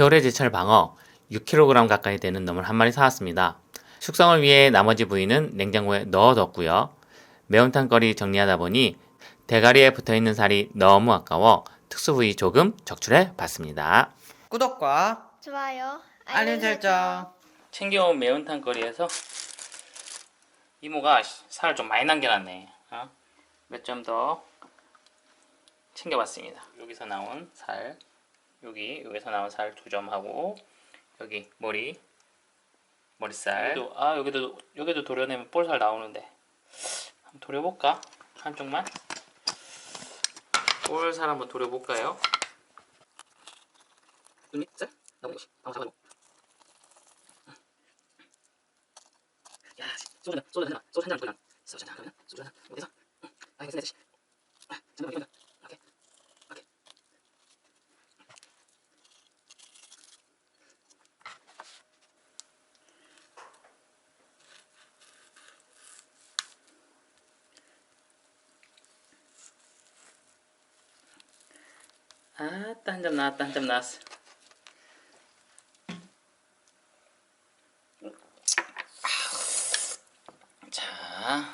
겨울의 제철 방어 6kg 가까이 되는 놈을 한 마리 사왔습니다. 숙성을 위해 나머지 부위는 냉장고에 넣어뒀고요. 매운탕 거리 정리하다 보니 대가리에 붙어있는 살이 너무 아까워 특수 부위 조금 적출해 봤습니다. 구독과 좋아요. 알림 설정. 챙겨온 매운탕 거리에서 이모가 살을 좀 많이 남겨놨네. 어? 몇점 더 챙겨봤습니다. 여기서 나온 살, 여기 여기서 나온 살 두 점 하고 여기 머리 머리살. 여기도, 아 여기도 여기도 도려내면 볼살 나오는데 한번 도려볼까? 한쪽만. 볼살 한번 도려볼까요? 눈이 살 나오는 것이 방어 잡아줘. 야, 소주 한잔, 소주 한잔, 소주 한잔. 소주 한잔 그러면 소주 한잔 어디서? 응, 아 이거 쓰내듯이. 아, 잠깐만 이거. 오케이, 오케이. 아따 한 점 나왔다 한 점 나왔어. 자,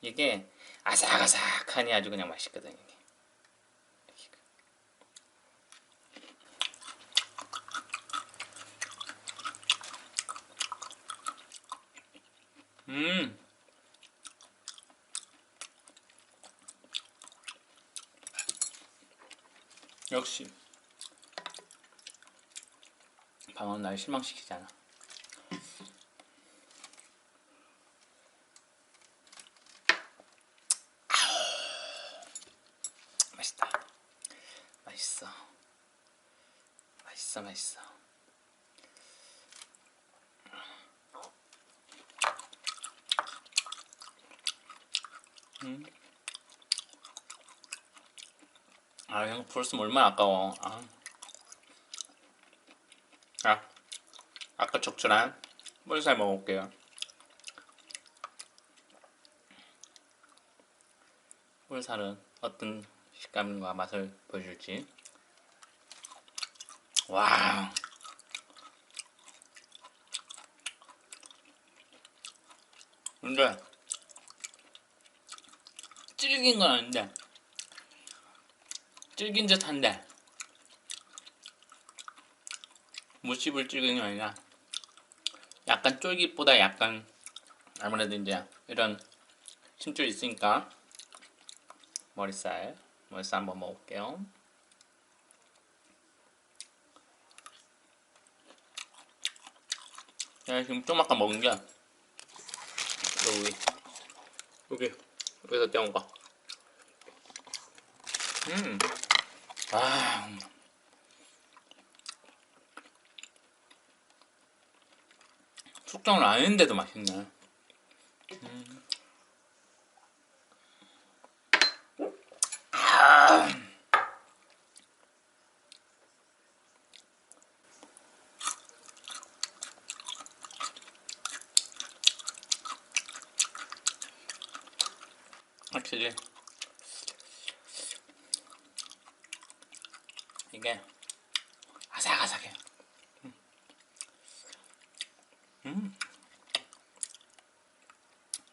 이게 아삭아삭하니 아주 그냥 맛있거든 이게. 음. 역시 방어는 날 실망시키잖아. 맛있다. 맛있어. 맛있어, 맛있어. 음. 아, 형 벌써 얼마나 아까워. 아. 아, 아까 적절한 물살 먹어볼게요. 꿀살은 어떤 식감과 맛을 보여줄지. 와. 근데 질긴 건 아닌데 질긴 듯한데 못 씹을 질긴 게 아니라 약간 쫄깃보다 약간 아무래도 이제 이런 힘줄이 있으니까 머리살 머리살 한번 먹을게요 내가 지금 좀 아까 먹은 게 여기 여기 여기서 떼온 거 음. 아. 숙성을 안 했는데도 맛있네. 음. 아. 확실히 이게 아삭아삭해. 음. 음.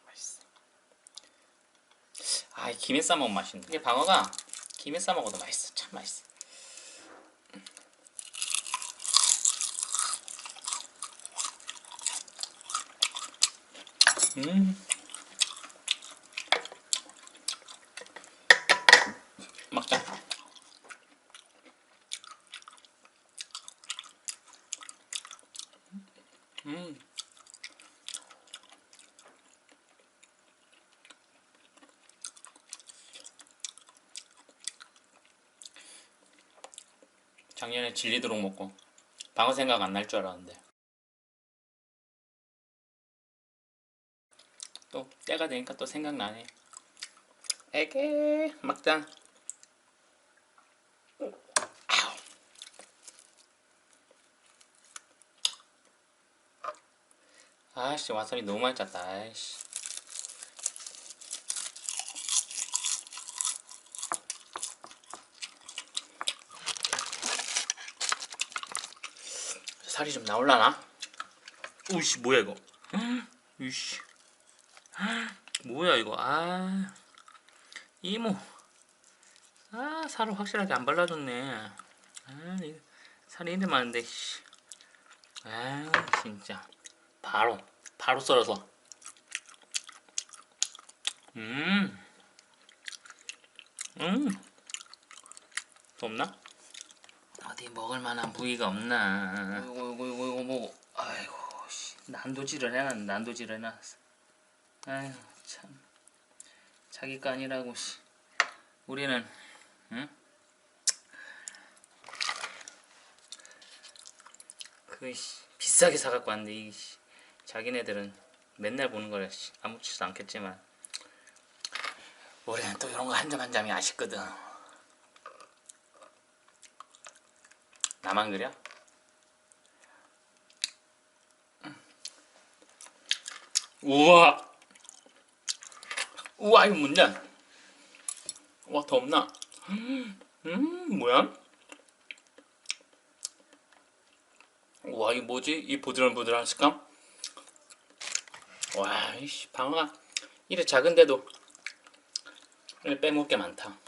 맛있어. 아, 이 김에 싸 먹으면 맛있네. 이게 방어가 김에 싸 먹어도 맛있어. 참 맛있어. 음. 먹자. 음. 작년에 질리도록 먹고 방어 생각 안 날 줄 알았는데. 또 때가 되니까 또 생각나네. 에게 막장 아씨 와사비 너무 많이 짰다 아이씨 살이 좀 나올라나? 우씨 뭐야 이거? 우씨 뭐야 이거? 아 이모 아 살을 확실하게 안 발라줬네. 아 살이 이래 많은데 씨. 아 진짜 바로 바로 썰어서 음 음. 또 없나? 어디 먹을 만한 부위가 없나? 이거 이거 이거 이거 뭐 아이고 씨 난도질을 해놨 난도질을 해놨어. 아이고 참 자기 거 아니라고 씨. 우리는 응? 그 씨, 비싸게 사갖고 왔는데 이 씨, 자기네들은 맨날 보는 거라 씨, 아무렇지도 않겠지만 우리는 또 이런 거 한 점 한 점이 아쉽거든. 나만 그려? 우와. 우와 이거 뭔냐? 와더 없나? 음 뭐야? 우와 이거 뭐지? 이 보드랑보드랑 식감 와 이씨 방어가 이래 작은데도 이래 빼먹을 게 많다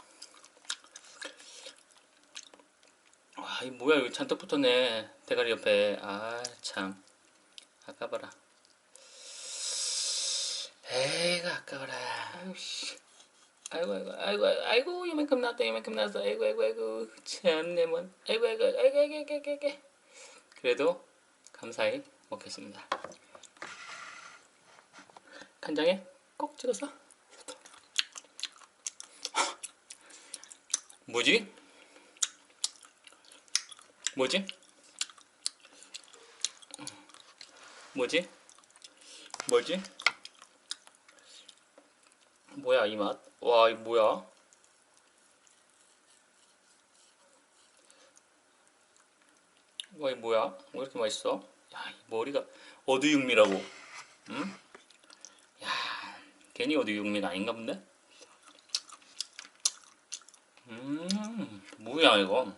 와, 이 뭐야, 이거 잔뜩 붙었네. 대가리 옆에. 아, 참. 아까봐라. 에이가 아까워라. 아이고, 씨. 아이고, 아이고, 아이고, 아이고, 이만큼 나왔다, 이만큼 나왔어. 아이고, 아이고, 아이고. 참, 내 몸. 아이고, 아이고, 아이고, 아이고, 아이고, 아이고. 그래도 감사히 먹겠습니다. 간장에 꼭 찍어서. 뭐지? 뭐지? 뭐지? 뭐지? 뭐야 이 맛? 와이 뭐야? 와이 뭐야? 왜 이렇게 맛있어? 야, 이 머리가 어두육미라고. 응? 야, 괜히 어두육미는 아닌가 본데? 음, 뭐야 이거?